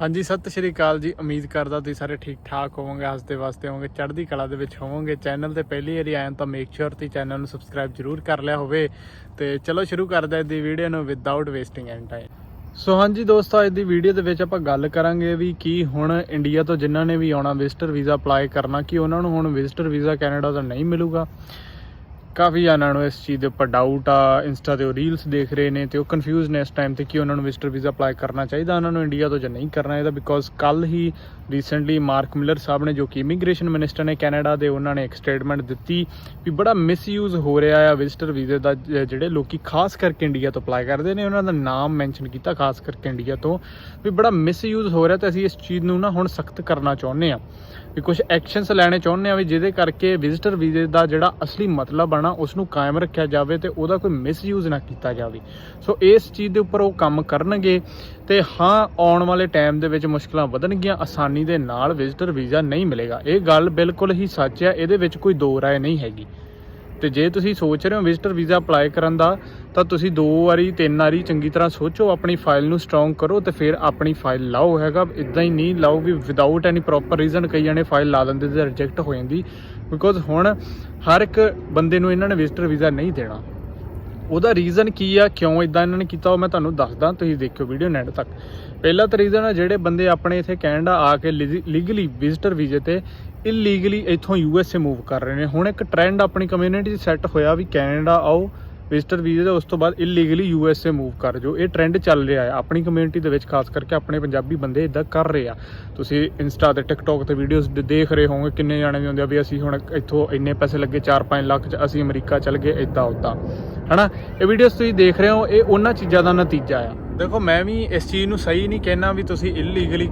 ਹਾਂਜੀ, ਸਤਿ ਸ਼੍ਰੀ ਅਕਾਲ ਜੀ। ਉਮੀਦ ਕਰਦਾ ਤੁਸੀਂ ਸਾਰੇ ਠੀਕ ਠਾਕ ਹੋਵੋਗੇ, ਹੱਸਦੇ ਵਾਸਤੇ ਹੋਵੋਗੇ, ਚੜ੍ਹਦੀ ਕਲਾ ਦੇ ਵਿੱਚ ਹੋਵੋਗੇ। ਚੈਨਲ ਤੇ ਪਹਿਲੀ ਵਾਰੀ ਆਏ ਤਾਂ ਮੇਕ ਸ਼ੋਰ ਤੁਸੀਂ ਚੈਨਲ ਨੂੰ ਸਬਸਕ੍ਰਾਈਬ ਜਰੂਰ ਕਰ ਲਿਆ ਹੋਵੇ। ਤੇ ਚਲੋ ਸ਼ੁਰੂ ਕਰਦੇ ਹਾਂ ਦੀ ਵੀਡੀਓ ਨੂੰ without wasting any time so ਹਾਂਜੀ ਦੋਸਤੋ ਅੱਜ ਦੀ ਵੀਡੀਓ ਦੇ ਵਿੱਚ ਆਪਾਂ ਗੱਲ ਕਰਾਂਗੇ ਵੀ ਕੀ ਹੁਣ ਇੰਡੀਆ ਤੋਂ ਜਿਨ੍ਹਾਂ ਨੇ ਵੀ ਆਉਣਾ ਵਿਜ਼ਟਰ ਵੀਜ਼ਾ ਅਪਲਾਈ ਕਰਨਾ, ਕਿ ਉਹਨਾਂ ਨੂੰ ਹੁਣ ਵਿਜ਼ਟਰ ਵੀਜ਼ਾ ਕੈਨੇਡਾ ਤੋਂ ਨਹੀਂ ਮਿਲੂਗਾ। ਕਾਫੀ ਜਾਨਾਂ ਨੂੰ ਇਸ ਚੀਜ਼ ਦੇ ਉੱਪਰ ਡਾਊਟ ਆ ਇੰਸਟਾ ਤੇ ਉਹ ਰੀਲਸ ਦੇਖ ਰਹੇ ਨੇ ਤੇ ਉਹ ਕਨਫਿਊਜ਼ ਨੇ ਇਸ ਟਾਈਮ ਤੇ ਕਿ ਉਹਨਾਂ ਨੂੰ ਵਿਜ਼ਟਰ ਵੀਜ਼ਾ ਅਪਲਾਈ ਕਰਨਾ ਚਾਹੀਦਾ, ਉਹਨਾਂ ਨੂੰ ਇੰਡੀਆ ਤੋਂ ਜਾਂ ਨਹੀਂ ਕਰਨਾ ਇਹਦਾ ਬਿਕੋਜ਼ ਕੱਲ ਹੀ ਰੀਸੈਂਟਲੀ ਮਾਰਕ ਮਿਲਰ ਸਾਹਿਬ ਨੇ ਜੋ ਕਿ ਇਮੀਗ੍ਰੇਸ਼ਨ ਮਿਨਿਸਟਰ ਨੇ ਕੈਨੇਡਾ ਦੇ ਉਹਨਾਂ ਨੇ ਇੱਕ ਸਟੇਟਮੈਂਟ ਦਿੱਤੀ ਵੀ ਬੜਾ ਮਿਸਯੂਜ਼ ਹੋ ਰਿਹਾ ਆ ਵਿਜ਼ਟਰ ਵੀਜ਼ੇ ਦਾ ਜਿਹੜੇ ਲੋਕੀ ਖਾਸ ਕਰਕੇ ਇੰਡੀਆ ਤੋਂ ਅਪਲਾਈ ਕਰਦੇ ਨੇ, ਉਹਨਾਂ ਦਾ ਨਾਮ ਮੈਂਸ਼ਨ ਕੀਤਾ ਖਾਸ ਕਰਕੇ ਇੰਡੀਆ ਤੋਂ ਵੀ ਬੜਾ ਮਿਸਯੂਜ਼ ਹੋ ਰਿਹਾ ਤੇ ਅਸੀਂ ਇਸ ਚੀਜ਼ ਨੂੰ ਨਾ ਹੁਣ ਸਖਤ ਕਰਨਾ ਚਾਹੁੰਦੇ ਆ ਵੀ ਕੁਝ ਐਕਸ਼ਨਸ ਲੈਣੇ ਚਾਹੁੰਦੇ ਆ ਵੀ ਜਿਹਦੇ ਕਰਕੇ ਵਿਜ਼ਟਰ ਵੀਜ਼ੇ ਦਾ ਜਿਹੜਾ ਅਸਲੀ ਮਤਲਬ ਆਣਾ ਉਸ ਨੂੰ ਕਾਇਮ ਰੱਖਿਆ ਜਾਵੇ ਤੇ ਉਹਦਾ ਕੋਈ ਮਿਸਯੂਜ਼ ਨਾ ਕੀਤਾ ਜਾਵੇ। ਸੋ ਇਸ ਚੀਜ਼ ਦੇ ਉੱਪਰ ਉਹ ਕੰਮ ਕਰਨਗੇ ਤੇ ਹਾਂ, ਆਉਣ ਵਾਲੇ ਟਾਈਮ ਦੇ ਵਿੱਚ ਮੁਸ਼ਕਲਾਂ ਵਧਣਗੀਆਂ, ਆਸਾਨੀ ਦੇ ਨਾਲ ਵਿਜ਼ਟਰ ਵੀਜ਼ਾ ਨਹੀਂ ਮਿਲੇਗਾ। ਇਹ ਗੱਲ ਬਿਲਕੁਲ ਹੀ ਸੱਚ ਹੈ, ਇਹਦੇ ਵਿੱਚ ਕੋਈ ਦੋ ਰਾਏ ਨਹੀਂ ਹੈਗੀ। ਤੇ ਜੇ ਤੁਸੀਂ ਸੋਚ ਰਹੇ ਹੋ ਵਿਜ਼ਟਰ ਵੀਜ਼ਾ ਅਪਲਾਈ ਕਰਨ ਦਾ, ਤਾਂ ਤੁਸੀਂ ਦੋ ਵਾਰੀ, ਤਿੰਨ ਵਾਰੀ ਚੰਗੀ ਤਰ੍ਹਾਂ ਸੋਚੋ, ਆਪਣੀ ਫਾਈਲ ਨੂੰ ਸਟਰੋਂਗ ਕਰੋ ਤੇ ਫਿਰ ਆਪਣੀ ਫਾਈਲ ਲਾਓ। ਹੈਗਾ ਇਦਾਂ ਹੀ ਨਹੀਂ, ਲਾਓ ਵੀ ਵਿਦਆਊਟ ਐਨੀ ਪ੍ਰੋਪਰ ਰੀਜ਼ਨ ਕਈ ਜਣੇ ਫਾਈਲ ਲਾ ਦਿੰਦੇ ਤੇ ਰਿਜੈਕਟ ਹੋ ਜਾਂਦੀ। ਬਿਕੋਜ਼ ਹੁਣ ਹਰ ਇੱਕ ਬੰਦੇ ਨੂੰ ਇਹਨਾਂ ਨੇ ਵਿਜ਼ਟਰ ਵੀਜ਼ਾ ਨਹੀਂ ਦੇਣਾ। ਉਹਦਾ ਰੀਜ਼ਨ ਕੀ ਆ, ਕਿਉਂ ਇਦਾਂ ਇਹਨਾਂ ਨੇ ਕੀਤਾ, ਉਹ ਮੈਂ ਤੁਹਾਨੂੰ ਦੱਸਦਾ, ਤੁਸੀਂ ਦੇਖਿਓ ਵੀਡੀਓ ਨੈਟ ਤੱਕ। ਪਹਿਲਾ ਤਾਂ ਰੀਜ਼ਨ ਆ, ਜਿਹੜੇ ਬੰਦੇ ਆਪਣੇ ਇੱਥੇ ਕੈਨੇਡਾ ਆ ਕੇ ਲੀਗਲੀ ਵਿਜ਼ਟਰ ਵੀਜ਼ੇ ਤੇ ਇਲੀਗਲੀ ਇੱਥੋਂ ਯੂਐਸਏ ਮੂਵ ਕਰ ਰਹੇ ਨੇ। ਹੁਣ ਇੱਕ ਟ੍ਰੈਂਡ ਆਪਣੀ ਕਮਿਊਨਿਟੀ 'ਚ ਸੈੱਟ ਹੋਇਆ ਵੀ ਕੈਨੇਡਾ ਆਓ ਵਿਜ਼ਟਰ ਵੀਜ਼ੇ ਦੇ ਉਸ ਤੋਂ ਬਾਅਦ illegally U S A move ਕਰ ਜੋ ਇਹ ਟ੍ਰੈਂਡ ਚੱਲ ਰਿਹਾ ਹੈ। ਆਪਣੀ ਕਮਿਊਨਿਟੀ ਦੇ ਵਿੱਚ ਖਾਸ ਕਰਕੇ ਆਪਣੇ ਪੰਜਾਬੀ ਬੰਦੇ ਇਦਾਂ ਕਰ ਰਹੇ ਆ। ਤੁਸੀਂ ਇੰਸਟਾ ਤੇ ਟਿਕਟੌਕ ਤੇ ਵੀਡੀਓਜ਼ ਦੇਖ ਰਹੇ ਹੋਵੋਗੇ ਕਿੰਨੇ ਜਾਣੇ ਹੁੰਦੇ ਆ ਵੀ ਅਸੀਂ ਹੁਣ ਇੱਥੋਂ ਇੰਨੇ ਪੈਸੇ ਲੱਗੇ 4-5 ਲੱਖ ਚ, ਅਸੀਂ ਅਮਰੀਕਾ ਚੱਲ ਗਏ ਇਦਾਂ ਉਦਾਂ ਹਨਾ? ਇਹ ਵੀਡੀਓਜ਼ ਤੁਸੀਂ ਦੇਖ ਰਹੇ ਹੋ, ਇਹ ਉਹਨਾਂ ਚੀਜ਼ਾਂ ਦਾ ਨਤੀਜਾ ਆ। ਦੇਖੋ, ਮੈਂ ਵੀ ਇਸ ਚੀਜ਼ ਨੂੰ ਸਹੀ ਨਹੀਂ ਕਹਿਣਾ ਵੀ ਤੁਸੀਂ ਇਲੀਗਲੀ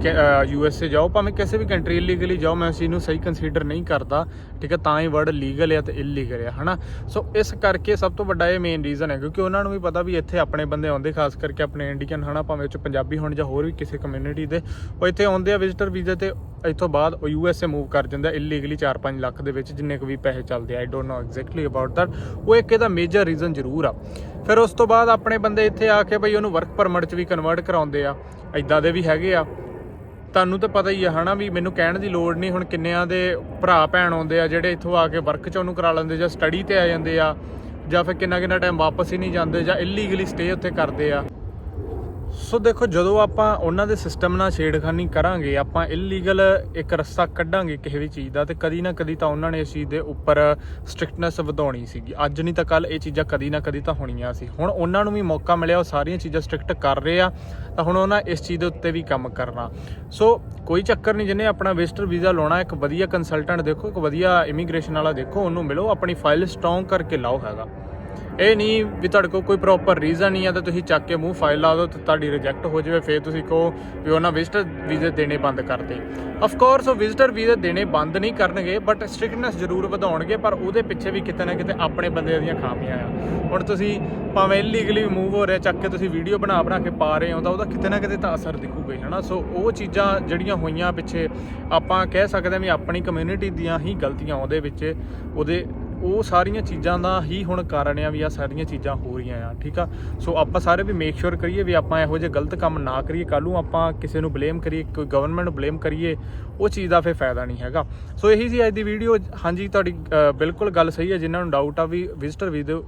ਯੂ ਐਸ ਏ ਜਾਓ, ਭਾਵੇਂ ਕਿਸੇ ਵੀ ਕੰਟਰੀ ਇਲੀਗਲੀ ਜਾਓ, ਮੈਂ ਇਸ ਚੀਜ਼ ਨੂੰ ਸਹੀ ਕੰਸੀਡਰ ਨਹੀਂ ਕਰਦਾ। ਠੀਕ ਹੈ, ਤਾਂ ਹੀ ਵਰਡ ਲੀਗਲ ਆ ਤੇ ਇਲੀਗਲ ਆ, ਹਨਾ? ਸੋ ਇਸ ਕਰਕੇ ਸਭ ਤੋਂ ਵੱਡਾ ਇਹ ਮੇਨ ਰੀਜ਼ਨ ਹੈ, ਕਿਉਂਕਿ ਉਹਨਾਂ ਨੂੰ ਵੀ ਪਤਾ ਵੀ ਇੱਥੇ ਆਪਣੇ ਬੰਦੇ ਆਉਂਦੇ, ਖਾਸ ਕਰਕੇ ਆਪਣੇ ਇੰਡੀਅਨ ਹਨਾ? ਭਾਵੇਂ ਉਹ 'ਚ ਪੰਜਾਬੀ ਹੋਣ ਜਾਂ ਹੋਰ ਵੀ ਕਿਸੇ ਕਮਿਊਨਿਟੀ ਦੇ, ਉਹ ਇੱਥੇ ਆਉਂਦੇ ਆ ਵਿਜ਼ਿਟਰ ਵੀਜ਼ੇ ਤੇ ਇੱਥੋਂ ਬਾਅਦ ਉਹ ਯੂਐਸਏ ਮੂਵ ਕਰ ਜਾਂਦਾ ਆ ਇਲੀਗਲੀ 4-5 ਲੱਖ ਦੇ ਵਿੱਚ, ਜਿੰਨੇ ਕੁ ਵੀ ਪੈਸੇ ਚੱਲਦੇ ਆ I don't know exactly about that ਉਹ ਇੱਕ ਇਹਦਾ ਮੇਜਰ ਰੀਜ਼ਨ ਜ਼ਰੂਰ ਆ। ਫਿਰ ਉਸ ਤੋਂ ਬਾਅਦ ਆਪਣੇ ਬੰਦੇ ਇੱਥੇ ਆ ਕੇ ਬਈ ਉਹਨੂੰ ਵਰਕ ਪਰਮਿਟ 'ਚ ਵੀ ਕਨਵਰਟ ਕਰਾਉਂਦੇ ਆ। ਇਦਾਂ ਦੇ ਵੀ ਹੈਗੇ ਆ। ਤੁਹਾਨੂੰ ਤਾਂ ਪਤਾ ਹੀ ਆ ਹਨਾ ਵੀ ਮੈਨੂੰ ਕਹਿਣ ਦੀ ਲੋੜ ਨਹੀਂ, ਹੁਣ ਕਿੰਨਿਆਂ ਦੇ ਭਰਾ ਭੈਣ ਆਉਂਦੇ ਆ ਜਿਹੜੇ ਇੱਥੋਂ ਆ ਕੇ ਵਰਕ 'ਚ ਉਹਨੂੰ ਕਰਾ ਲੈਂਦੇ ਜਾਂ ਸਟੱਡੀ ਤੇ ਆ ਜਾਂਦੇ ਆ, ਜਾਂ ਫਿਰ ਕਿੰਨਾ ਕਿੰਨਾ ਟਾਈਮ ਵਾਪਸ ਹੀ ਨਹੀਂ ਜਾਂਦੇ ਜਾਂ ਇਲੀਗਲੀ ਸਟੇ ਉੱਥੇ ਕਰਦੇ ਆ। ਸੋ ਦੇਖੋ, ਜਦੋਂ ਆਪਾਂ ਉਹਨਾਂ ਦੇ ਸਿਸਟਮ ਨਾਲ ਛੇੜਖਾਨੀ ਕਰਾਂਗੇ, ਆਪਾਂ ਇਲੀਗਲ ਇੱਕ ਰਸਤਾ ਕੱਢਾਂਗੇ ਕਿਸੇ ਵੀ ਚੀਜ਼ ਦਾ, ਤੇ ਕਦੀ ਨਾ ਕਦੀ ਤਾਂ ਉਹਨਾਂ ਨੇ ਇਸ ਚੀਜ਼ ਦੇ ਉੱਪਰ ਸਟ੍ਰਿਕਟਨੈਸ ਵਧਾਉਣੀ ਸੀਗੀ। ਅੱਜ ਨਹੀਂ ਤਾਂ ਕੱਲ ਇਹ ਚੀਜ਼ਾਂ ਕਦੀ ਨਾ ਕਦੀ ਤਾਂ ਹੋਣੀਆਂ ਸੀ। ਹੁਣ ਉਹਨਾਂ ਨੂੰ ਵੀ ਮੌਕਾ ਮਿਲਿਆ, ਉਹ ਸਾਰੀਆਂ ਚੀਜ਼ਾਂ ਸਟ੍ਰਿਕਟ ਕਰ ਰਹੇ ਆ, ਤਾਂ ਹੁਣ ਉਹਨਾਂ ਇਸ ਚੀਜ਼ ਦੇ ਉੱਤੇ ਵੀ ਕੰਮ ਕਰਨਾ। ਸੋ ਕੋਈ ਚੱਕਰ ਨਹੀਂ, ਜਿਹਨੇ ਆਪਣਾ ਵਿਜ਼ਟਰ ਵੀਜ਼ਾ ਲਾਉਣਾ, ਇੱਕ ਵਧੀਆ ਕੰਸਲਟੈਂਟ ਦੇਖੋ, ਇੱਕ ਵਧੀਆ ਇਮੀਗ੍ਰੇਸ਼ਨ ਵਾਲਾ ਦੇਖੋ, ਉਹਨੂੰ ਮਿਲੋ, ਆਪਣੀ ਫਾਈਲ ਸਟਰੋਂਗ ਕਰਕੇ ਲਾਓ ਹੈਗਾ। ਇਹ ਨਹੀਂ ਵੀ ਤੁਹਾਡੇ ਕੋਲ ਕੋਈ ਪ੍ਰੋਪਰ ਰੀਜ਼ਨ ਨਹੀਂ ਆ ਤਾਂ ਤੁਸੀਂ ਚੱਕ ਕੇ ਮੂੰਹ ਫਾਈਲ ਲਾ ਦਿਓ ਤੇ ਤੁਹਾਡੀ ਰਿਜੈਕਟ ਹੋ ਜਾਵੇ, ਫੇਰ ਤੁਸੀਂ ਕਹੋ ਵੀ ਉਹਨਾਂ ਵਿਜ਼ਟਰ ਵੀਜ਼ੇ ਦੇਣੇ ਬੰਦ ਕਰਤੇ ਆਫ ਕੋਰਸ ਉਹ ਵਿਜ਼ਟਰ ਵੀਜ਼ੇ ਦੇਣੇ ਬੰਦ ਨਹੀਂ ਕਰਨਗੇ ਬਟ ਸਟ੍ਰਿਕਟਨੈਸ ਜ਼ਰੂਰ ਵਧਾਉਣਗੇ, ਪਰ ਉਹਦੇ ਪਿੱਛੇ ਵੀ ਕਿਤੇ ਨਾ ਕਿਤੇ ਆਪਣੇ ਬੰਦੇ ਦੀਆਂ ਖਾਮੀਆਂ ਆ। ਹੁਣ ਤੁਸੀਂ ਭਾਵੇਂ ਇਲੀਗਲੀ ਮੂਵ ਹੋ ਰਿਹਾ, ਚੱਕ ਕੇ ਤੁਸੀਂ ਵੀਡੀਓ ਬਣਾ ਬਣਾ ਕੇ ਪਾ ਰਹੇ ਹੋ, ਤਾਂ ਉਹਦਾ ਕਿਤੇ ਨਾ ਕਿਤੇ ਤਾਂ ਅਸਰ ਦਿਖੂਗਾ ਹੀ, ਹਨਾ? ਸੋ ਉਹ ਚੀਜ਼ਾਂ ਜਿਹੜੀਆਂ ਹੋਈਆਂ ਪਿੱਛੇ ਆਪਾਂ ਕਹਿ ਸਕਦੇ ਹਾਂ ਵੀ ਆਪਣੀ ਕਮਿਊਨਿਟੀ ਦੀਆਂ ਹੀ ਗਲਤੀਆਂ, ਉਹਦੇ ਵਿੱਚ, ਉਹਦੇ ਉਹ ਸਾਰੀਆਂ ਚੀਜ਼ਾਂ ਦਾ ਹੀ ਹੁਣ ਕਾਰਨ ਆ ਵੀ ਆ ਸਾਰੀਆਂ ਚੀਜ਼ਾਂ ਹੋ ਰਹੀਆਂ ਆ, ਠੀਕ ਆ? ਸੋ ਆਪਾਂ ਸਾਰੇ ਵੀ ਮੇਕ ਸ਼ੋਰ ਕਰੀਏ ਵੀ ਆਪਾਂ ਇਹੋ ਜਿਹੇ ਗਲਤ ਕੰਮ ਨਾ ਕਰੀਏ ਕੱਲ ਨੂੰ ਆਪਾਂ ਕਿਸੇ ਨੂੰ ਬਲੇਮ ਕਰੀਏ, ਕੋਈ ਗਵਰਨਮੈਂਟ ਨੂੰ ਬਲੇਮ ਕਰੀਏ, ਉਹ ਚੀਜ਼ ਦਾ ਫੇ ਫਾਇਦਾ ਨਹੀਂ ਹੈਗਾ। ਸੋ ਇਹੀ ਸੀ ਅੱਜ ਦੀ ਵੀਡੀਓ ਹਾਂਜੀ, ਤੁਹਾਡੀ ਬਿਲਕੁਲ ਗੱਲ ਸਹੀ ਹੈ, ਜਿਨ੍ਹਾਂ ਨੂੰ ਡਾਊਟ ਆ ਵੀ ਵਿਜ਼ਟਰ ਵੀਜ਼ੇ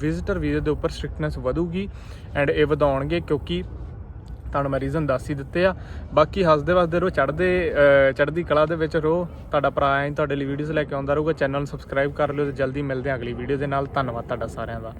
ਵਿਜ਼ਟਰ ਵੀਜ਼ੇ ਦੇ ਉੱਪਰ ਸਟ੍ਰਿਕਟਨੈਸ ਵਧੂਗੀ ਐਂਡ ਇਹ ਵਧਾਉਣਗੇ ਕਿਉਂਕਿ ਤੁਹਾਨੂੰ ਮੈਂ ਰੀਜ਼ਨ ਦੱਸ ਹੀ ਦਿੱਤੇ ਆ। ਬਾਕੀ ਹੱਸਦੇ ਵਸਦੇ ਰਹੋ ਚੜਦੇ ਚੜਦੀ ਕਲਾ ਦੇ ਵਿੱਚ ਰਹੋ। ਤੁਹਾਡਾ ਭਰਾ ਐਂ ਤੁਹਾਡੇ ਲਈ ਵੀਡੀਓਜ਼ ਲੈ ਕੇ ਆਉਂਦਾ ਰਹੂਗਾ। ਚੈਨਲ ਨੂੰ ਸਬਸਕ੍ਰਾਈਬ ਕਰ ਲਿਓ ਤੇ ਜਲਦੀ ਮਿਲਦੇ ਹਾਂ ਅਗਲੀ ਵੀਡੀਓ ਦੇ ਨਾਲ। ਧੰਨਵਾਦ ਤੁਹਾਡਾ ਸਾਰਿਆਂ ਦਾ।